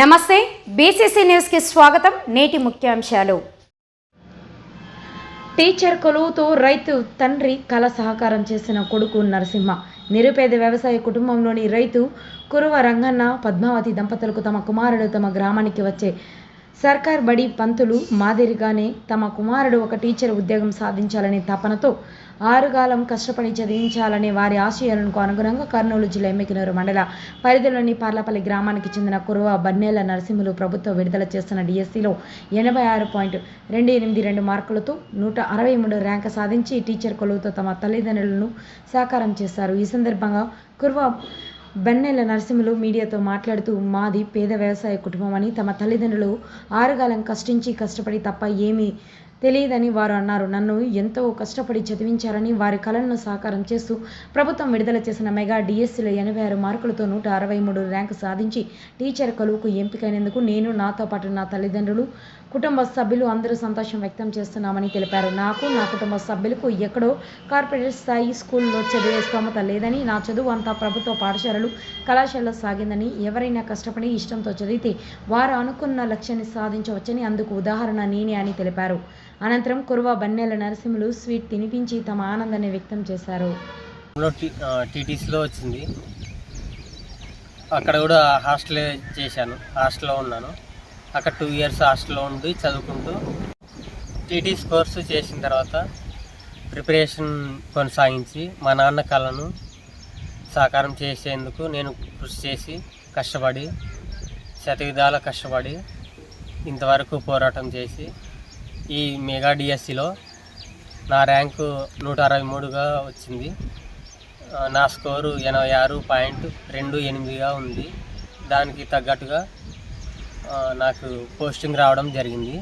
నమస్తే బీసీసీ న్యూస్కి స్వాగతం. నేటి ముఖ్యాంశాలు. టీచర్ కొలువుతో రైతు తండ్రి కళ సహకారం చేసిన కొడుకు నరసింహ. నిరుపేద వ్యవసాయ కుటుంబంలోని రైతు కురువ రంగన్న పద్మావతి దంపతులకు తమ కుమారుడు తమ గ్రామానికి వచ్చే సర్కార్ బడి పంతులు మాదిరిగానే తమ కుమారుడు ఒక టీచర్ ఉద్యోగం సాధించాలనే తపనతో ఆరుగాలం కష్టపడి చదివించాలనే వారి ఆశయాలకు అనుగుణంగా కర్నూలు జిల్లా ఎమ్మికినూరు మండల పరిధిలోని పార్లపల్లి గ్రామానికి చెందిన కురువ బన్నేల నరసింహులు ప్రభుత్వం విడుదల చేస్తున్న డిఎస్సిలో ఎనభై ఆరు పాయింట్ రెండు ఎనిమిది రెండు మార్కులతో నూట అరవై మూడు ర్యాంకు సాధించి టీచర్ కొలువుతో తమ తల్లిదండ్రులను సాకారం చేశారు. ఈ సందర్భంగా కురువ బెన్నెల నరసింహులు మీడియాతో మాట్లాడుతూ మాది పేద వ్యవసాయ కుటుంబం అని తమ తల్లిదండ్రులు ఆరుగాలం కష్టించి కష్టపడి తప్ప ఏమీ తెలియదని వారు అన్నారు. నన్ను ఎంతో కష్టపడి చదివించారని వారి కళలను సాకారం చేస్తూ ప్రభుత్వం విడుదల చేసిన మెగా డిఎస్సిలో ఎనభై ఆరు మార్కులతో నూట అరవై మూడు ర్యాంకు సాధించి టీచర్ కొలువుకు ఎంపికైనందుకు నేను నాతో పాటు నా తల్లిదండ్రులు కుటుంబ సభ్యులు అందరూ సంతోషం వ్యక్తం చేస్తున్నామని తెలిపారు. నాకు నా కుటుంబ సభ్యులకు ఎక్కడో కార్పొరేట్ స్థాయి స్కూల్లో చదివే స్తోమత లేదని నా చదువు అంతా ప్రభుత్వ పాఠశాల కళాశాలలో సాగిందని ఎవరైనా కష్టపడి ఇష్టంతో చదివితే వారు అనుకున్న లక్ష్యాన్ని సాధించవచ్చని అందుకు ఉదాహరణ నేనే అని తెలిపారు. అనంతరం కురువ బన్నెల నరసింహులు స్వీట్ తినిపించి తమ ఆనందాన్ని వ్యక్తం చేశారు. లో టీటీసీలో వచ్చింది. అక్కడ కూడా హాస్టల్ చేశాను హాస్టల్లో ఉన్నాను. అక్కడ టూ ఇయర్స్ హాస్టల్లో ఉండి చదువుకుంటూ టీటీసీ కోర్సు చేసిన తర్వాత ప్రిపరేషన్ కొనసాగించి మా నాన్న కళను సాకారం చేసేందుకు నేను కృషి చేసి కష్టపడి శతవిధాల కష్టపడి ఇంతవరకు పోరాటం చేసి ఈ మెగా డిఎస్సిలో నా ర్యాంకు నూట అరవై మూడుగా వచ్చింది నా స్కోరు ఎనభై ఆరు పాయింట్ రెండు ఎనిమిదిగా ఉంది. దానికి తగ్గట్టుగా నాకు పోస్టింగ్ రావడం జరిగింది.